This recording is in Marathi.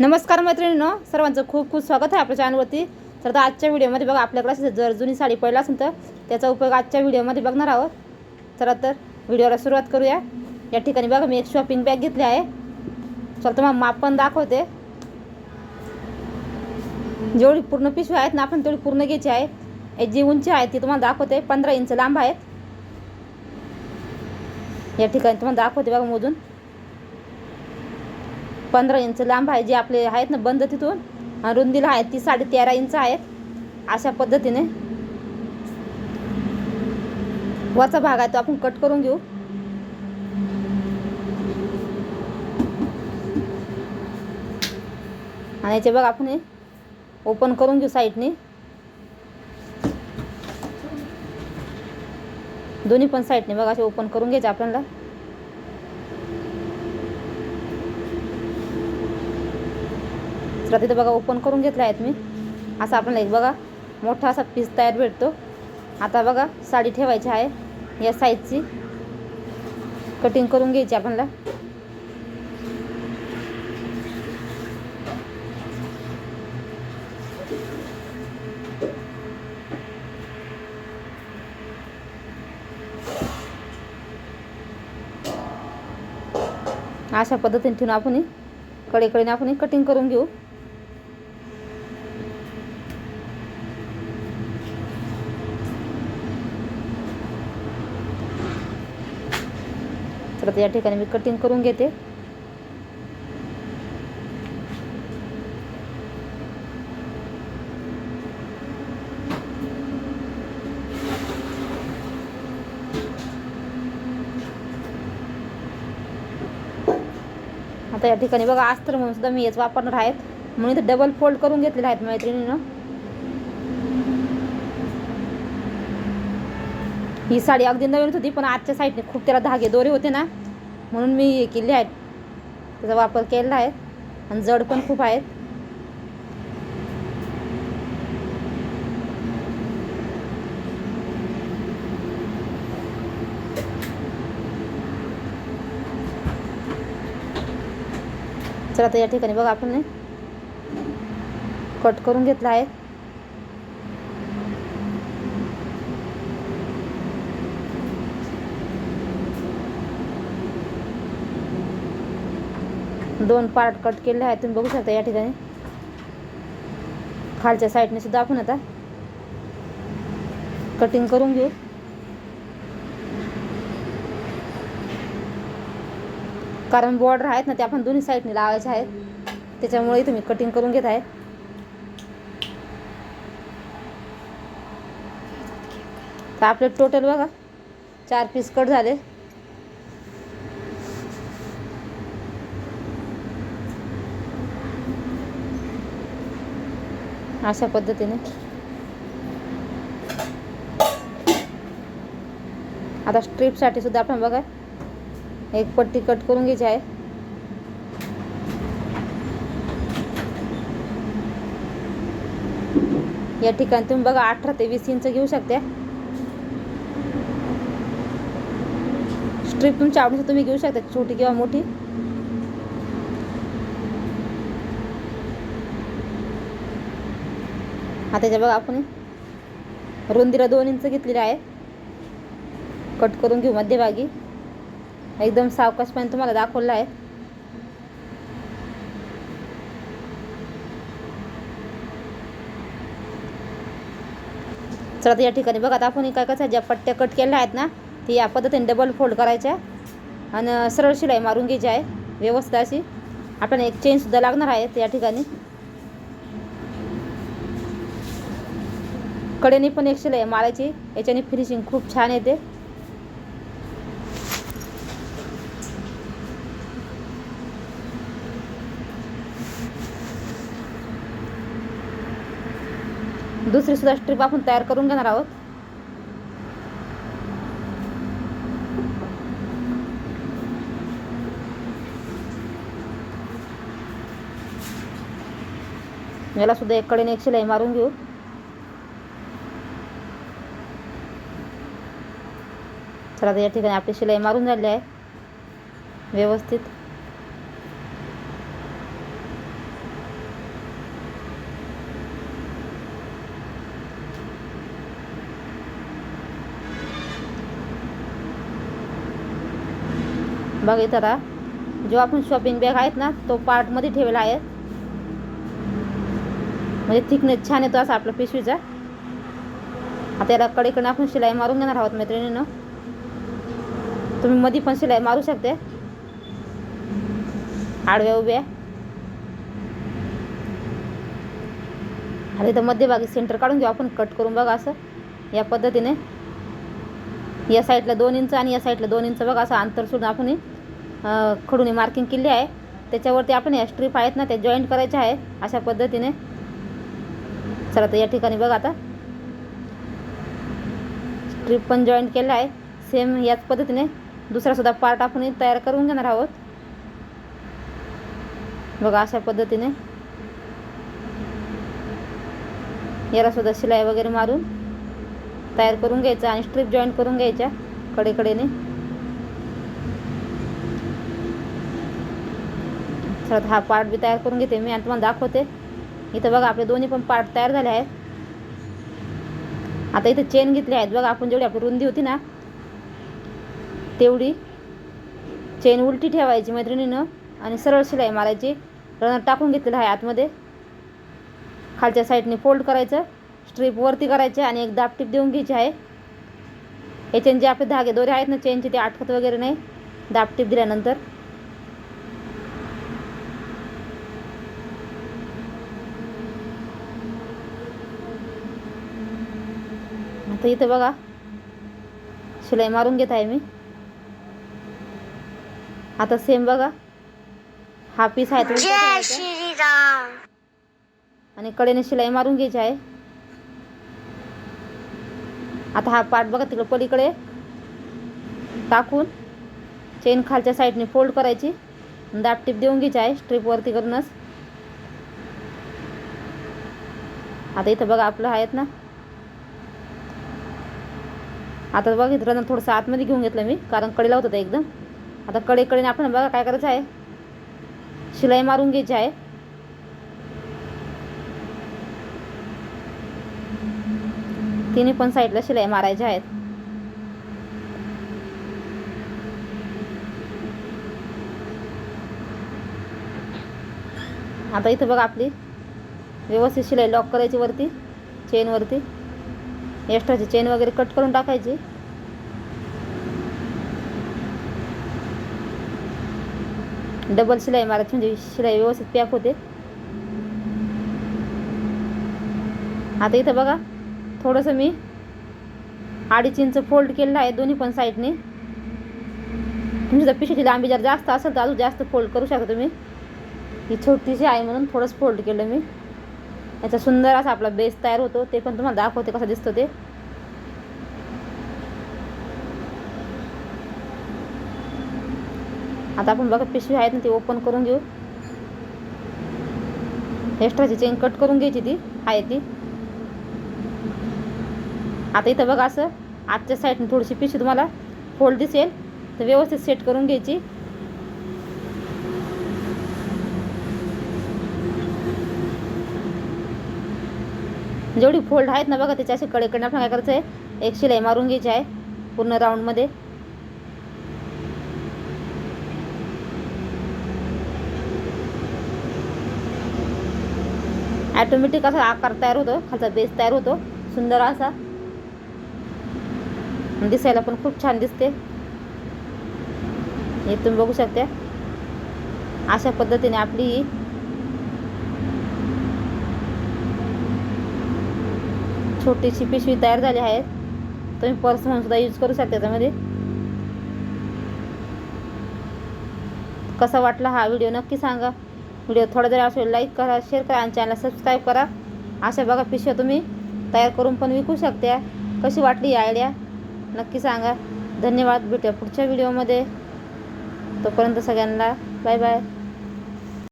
नमस्कार मैत्रिणींनो सर्वांचं खूप खूप स्वागत आहे आपल्या चॅनलवरती तर आता आजच्या व्हिडिओमध्ये बघा आपल्याकडे जर जुनी साडी पडला असेल तर त्याचा उपयोग आजच्या व्हिडिओमध्ये बघणार आहोत. चला तर व्हिडिओला सुरुवात करूया. या ठिकाणी बघा मी एक शॉपिंग बॅग घेतली आहे. चला तुम्हाला माप पण दाखवते. जेवढी पूर्ण पिशवी आहेत ना आपण तेवढी पूर्ण घ्यायची आहे. जी उंची आहे ती तुम्हाला दाखवते पंधरा इंच लांब आहेत. या ठिकाणी तुम्हाला दाखवते बघा मोजून. पंधरा इंच लांब आहे जे आपले आहेत ना बंद तिथून. रुंदीला आहेत ती साडे तेरा इंच आहेत. अशा पद्धतीने. वरचा भाग आहे तो आपण कट करून घेऊ. आणि याचे बघ आपण हे ओपन करून घेऊ साईडने. दोन्ही पण साईडने बघा असे ओपन करून घ्यायचे आपल्याला. तर तिथं बघा ओपन करून घेतला आहेत मी. असा आपल्याला एक बघा मोठा असा पीस तयार भेटतो. आता बघा साडी ठेवायची आहे या साईजची कटिंग करून घ्यायची आपल्याला. अशा पद्धतीने ठेवून आपण कडेकडेने आपण कटिंग करून घेऊ. तर आता या ठिकाणी मी कटिंग करून घेते. आता या ठिकाणी बघा अस्तर म्हणून सुद्धा मी हेच वापरणार आहेत. म्हणून इथे डबल फोल्ड करून घेतलेले आहेत मैत्रिणीनं. ही साडी अगदी नवीन होती पण आजच्या साईडने खूप त्याला धागे दोरे होते ना म्हणून मी हे केले आहेत. त्याचा वापर केलेला आहे आणि जड पण खूप आहेत. चला तर या ठिकाणी बघा आपण कट करून घेतला आहे. दोन पार्ट कट केले आहेत. तुम्ही बघू शकता या ठिकाणी. खालच्या साईडने सुद्धा आपण आता कटिंग करून घेऊ. कारण बॉर्डर आहेत ना ते आपण दोन्ही साईडने लावायचे आहेत. त्याच्यामुळे तुम्ही कटिंग करून घेत आहे. तर आपले टोटल बघा चार पीस कट झाले. अशा पद्धतीने. आता स्ट्रीपसाठी सुद्धा आपण बघा एक पट्टी कट करून घ्यायची आहे. या ठिकाणी तुम्ही बघा अठरा ते वीस इंच घेऊ शकता. स्ट्रीप तुमच्या आवडीचं तुम्ही घेऊ शकता छोटी किंवा मोठी. आता त्याच्या बघा आपण. रुंदीला दोन इंच घेतलेली आहे. कट करून घेऊ मध्यभागी. एकदम सावकाशपणे तुम्हाला दाखवलं आहे. चला या ठिकाणी बघा आता आपण काय कसं ज्या पट्ट्या कट केल्या आहेत ना ती या पद्धतीने डबल फोल्ड करायच्या. आणि सरळ शिलाई मारून घ्यायची आहे. व्यवस्थित अशी. आपल्याला एक चेनसुद्धा लागणार आहे या ठिकाणी. कडेने पण एक आहे मारायची याच्याने फिनिशिंग खूप छान येते. दुसरी सुद्धा स्ट्रीप आपण तयार करून घेणार आहोत. याला सुद्धा एक कडेने एक शिलाई मारून घेऊ. चला आता या ठिकाणी आपली शिलाई मारून झाली आहे. व्यवस्थित. बघा इथं जो आपण शॉपिंग बॅग आहेत ना तो पार्टमध्ये ठेवला आहे. म्हणजे थिकनेस छान येतो असा आपला पिशवीचा. आता याला कडेकडे आपण शिलाई मारून घेणार आहोत मैत्रिणीनं. तुम्ही मध्ये पण शिलाई मारू शकते. आडव्या उभ्या आता इथं मध्यभागी सेंटर काढून घेऊ. आपण कट करून बघा असं. या पद्धतीने. या साईडला दोन इंच आणि या साईडला दोन इंच बघा असं अंतर सोडून आपण खडून मार्किंग केली आहे. त्याच्यावरती आपण या स्ट्रीप आहेत ना त्या जॉईंट करायच्या आहे. अशा पद्धतीने. चला तर या ठिकाणी बघा आता. स्ट्रीप पण जॉईंट केलं आहे. सेम याच पद्धतीने. दुसरा सुद्धा पार्ट आपण तयार करून घेणार आहोत. बघा अशा पद्धतीने. याला सुद्धा शिलाई वगैरे मारून तयार करून घ्यायचा आणि स्ट्रीप जॉईन करून घ्यायच्या कडेकडेने. चला हा पार्ट बी तयार करून घेते मी आणि तुम्हाला दाखवते. इथं बघा आपले दोन्ही पण पार्ट तयार झाले आहेत. आता इथं चेन घेतली आहेत. बघा आपण जेवढी आपली रुंदी होती ना तेवढी चेन उलटी ठेवायची मैत्रिणीनं आणि सरळ शिलाई मारायची. रनर टाकून घेतलेलं आहे आतमध्ये. खालच्या साईडने फोल्ड करायचं. स्ट्रीप वरती करायचे आणि एक दापटीप देऊन घ्यायची आहे. याच्याने जे आपले धागे दोरे आहेत ना चेनचे ते आटकत वगैरे नाही. दापटीप दिल्यानंतर. आता इथं बघा. शिलाई मारून घेत आहे मी. आता सेम बघा. हा पीस आहे आणि कडेने शिलाई मारून घ्यायची आहे. आता हा पार्ट बघा तिकडे पलीकडे. टाकून चेन खालच्या साईडने फोल्ड करायची. दापटीप देऊन घ्यायची आहे स्ट्रीपवरती करूनच. आता इथं बघा आपलं आहेत ना. आता बघा इथं थोडंसं आतमध्ये घेऊन घेतलं मी कारण कडेला होतं एकदम. आता कडे कडेने आपण बघा काय करायचं आहे. शिलाई मारून घ्यायची आहे. तिन्ही पण साईडला शिलाई मारायच्या आहेत. आता इथं बघा आपली व्यवस्थित शिलाई लॉक करायची वरती चेनवरती एक्स्ट्राची चेन वगैरे कट करून टाकायची. डबल शिलाई मारायची म्हणजे शिलाई व्यवस्थित पॅक होते आता इथं बघा थोडंसं मी अडीच इंच फोल्ड केलेलं आहे दोन्ही पण साईडने तुमची जर पिशाची लांबी जर जास्त असेल तर अजून जास्त फोल्ड करू शकता तुम्ही ही छोटीशी आहे म्हणून थोडंसं फोल्ड केलं मी याचा सुंदर असा आपला बेस तयार होतो ते पण तुम्हाला दाखवते कसा दिसतो ते आता आपण बघा पिशवी आहेत ना ती ओपन करून घेऊ. एक्स्ट्राची चेन कट करून घ्यायची ती आहे ती. आता इथं बघा असं आजच्या साईडने थोडीशी पिशवी तुम्हाला फोल्ड दिसेल. तर व्यवस्थित सेट करून घ्यायची. जेवढी फोल्ड आहेत ना बघा त्याच्या असे कडेकडे आपण काय करायचं आहे एक शिलाई मारून घ्यायची आहे पूर्ण राऊंडमध्ये ॲटोमॅटिक असा आकार तयार होतो खालचा बेस तयार होतो सुंदर असा. दिसायला पण खूप छान दिसते. हे तुम्ही बघू शकता. अशा पद्धतीने आपली ही छोटीशी पिशवी तयार झाली आहे. तुम्ही पर्स म्हणून सुद्धा यूज करू शकता त्याच्यामध्ये. कसा वाटला हा व्हिडिओ नक्की सांगा. व्हिडिओ थोडा जरी असेल लाईक करा शेअर करा आणि चॅनल सबस्क्राईब करा. अशा बघा पिशव्या तुम्ही तयार करून पण विकू शकता कशी वाटली आयडिया नक्की सांगा. धन्यवाद. भेटूया पुढच्या व्हिडिओमध्ये तोपर्यंत सगळ्यांना बाय बाय